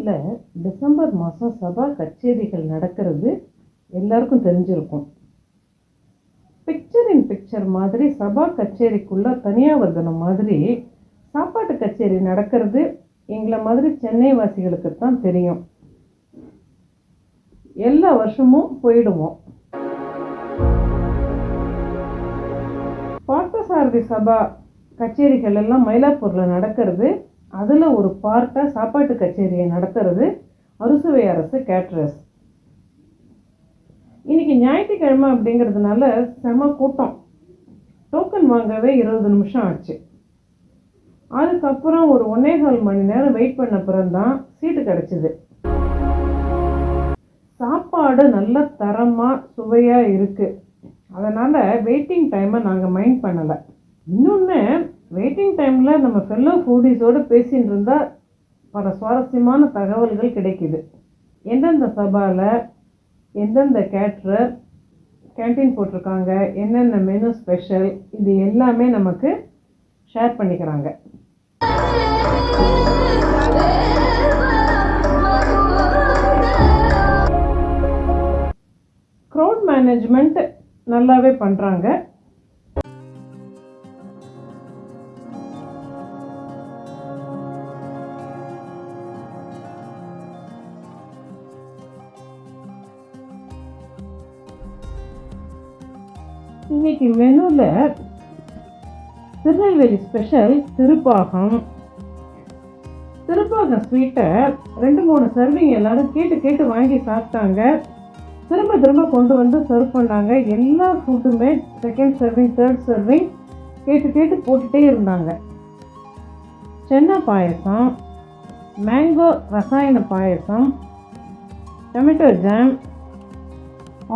சென்னையில் டிசம்பர் மாதம் சபா கச்சேரிகள் நடக்கிறது எல்லாருக்கும் தெரிஞ்சிருக்கும். பிக்சர் இன் பிக்சர் மாதிரி சபா கச்சேரிக்குள்ள தனியாவர்தனம் மாதிரி சாப்பாட்டு கச்சேரி நடக்கிறது எங்களை மாதிரி சென்னை வாசிகளுக்கு தான் தெரியும். எல்லா வருஷமும் போயிடுவோம். பார்த்தசாரதி சபா கச்சேரிகள் எல்லாம் மயிலாப்பூரில் நடக்கிறது. அதில் ஒரு பார்ட்டாக சாப்பாட்டு கச்சேரியை நடத்துறது அறுசுவை அரசு கேட்ரஸ். இன்னைக்கு ஞாயிற்றுக்கிழமை அப்படிங்கிறதுனால செம கூட்டம். டோக்கன் வாங்கவே இருபது நிமிஷம் ஆச்சு. அதுக்கப்புறம் ஒரு ஒன்னே கால் மணி நேரம் வெயிட் பண்ண பிறந்தான் சீட்டு கிடச்சிது. சாப்பாடு நல்ல தரமாக சுவையாக இருக்குது அதனால் வெயிட்டிங் டைமை நாங்கள் மைண்ட் பண்ணலை. இன்னொன்று வெயிட்டிங் டைமில் நம்ம ஃபெல்லோ ஃபூடிஸோடு பேசின்னு இருந்தால் பல சுவாரஸ்யமான தகவல்கள் கிடைக்கிது. எந்தெந்த சபாவில் எந்தெந்த கேட்ரர் கேன்டீன் போட்டிருக்காங்க என்னென்ன மெனு ஸ்பெஷல் இது எல்லாமே நமக்கு ஷேர் பண்ணிக்கிறாங்க. க்ரௌட் மேனேஜ்மெண்ட் நல்லாவே பண்ணுறாங்க இன்னைக்கு மெனுவில் திருநெல்வேலி ஸ்பெஷல் திருப்பாகம். திருப்பாகம் ஸ்வீட்டை ரெண்டு மூணு சர்விங் எல்லாரும் கேட்டு கேட்டு வாங்கி சாப்பிட்டாங்க. திரும்ப திரும்ப கொண்டு வந்து சர்வ் பண்ணாங்க. எல்லா ஃபுட்டுமே செகண்ட் சர்விங் தேர்ட் சர்விங் கேட்டு கேட்டு போட்டுகிட்டே இருந்தாங்க. சென்னை பாயசம் மேங்கோ ரசாயன payasam tomato jam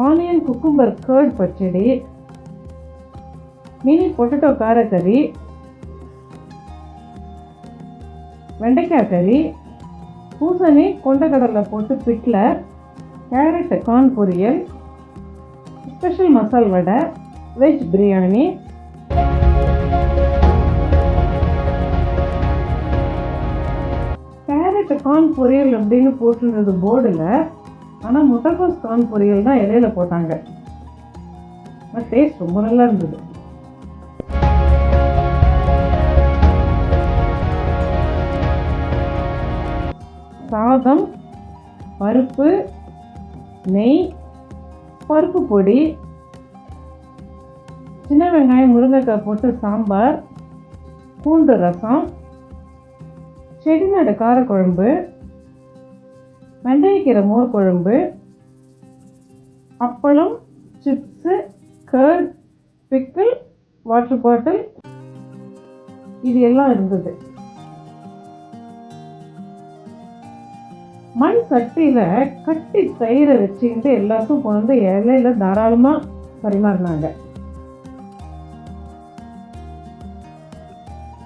onion cucumber curd pachadi mini potato காரக்கறி வெண்டைக்காய் கறி பூசணி கொண்டக்கடலை போட்டு பிட்டில் carrot corn poriyal special masal vadai veg biryani carrot corn poriyal அப்படின்னு போட்டிருந்தது போர்டில் ஆனால் முட்டைக்கோஸ் கார்ன் பொரியல் தான் இடையில போட்டாங்க. டேஸ்ட் ரொம்ப நல்லா இருந்தது. சாதம் பருப்பு நெய் பருப்பு பொடி சின்ன வெங்காயம் முருங்கைக்காய் போட்டு சாம்பார் பூண்டு ரசம் செடிநாடு காரக்குழம்பு வெண்டைக்கீரை mor kuzhambu appalam chips curd pickle water bottle. இது எல்லாம் இருந்தது. மண் சட்டியில் கட்டி தயிரை வச்சுக்கிட்டு எல்லாத்தையும் கொண்டு இலையில தாராளமாக பரிமாறினாங்க.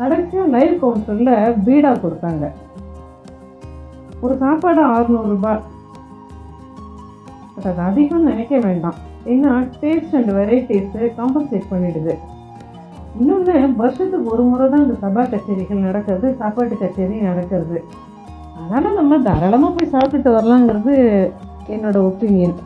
கடைசியாக லைவ் கவுண்டரில் பீடா கொடுத்தாங்க. ஒரு சாப்பாடு அறுநூறுபா பட் அது அதிகம் நினைக்க வேண்டாம். ஏன்னா டேஸ்ட் அண்ட் வெரைட்டிஸு காம்பன்சேட் பண்ணிடுது. இன்னொன்று வருஷத்துக்கு ஒரு முறை தான் இந்த சபா கச்சேரிகள் நடக்கிறது சாப்பாட்டு கச்சேரி நடக்கிறது. அதனால் நம்ம தாராளமாக போய் சாப்பிட்டுட்டு வரலாங்கிறது என்னோட ஒப்பீனியன்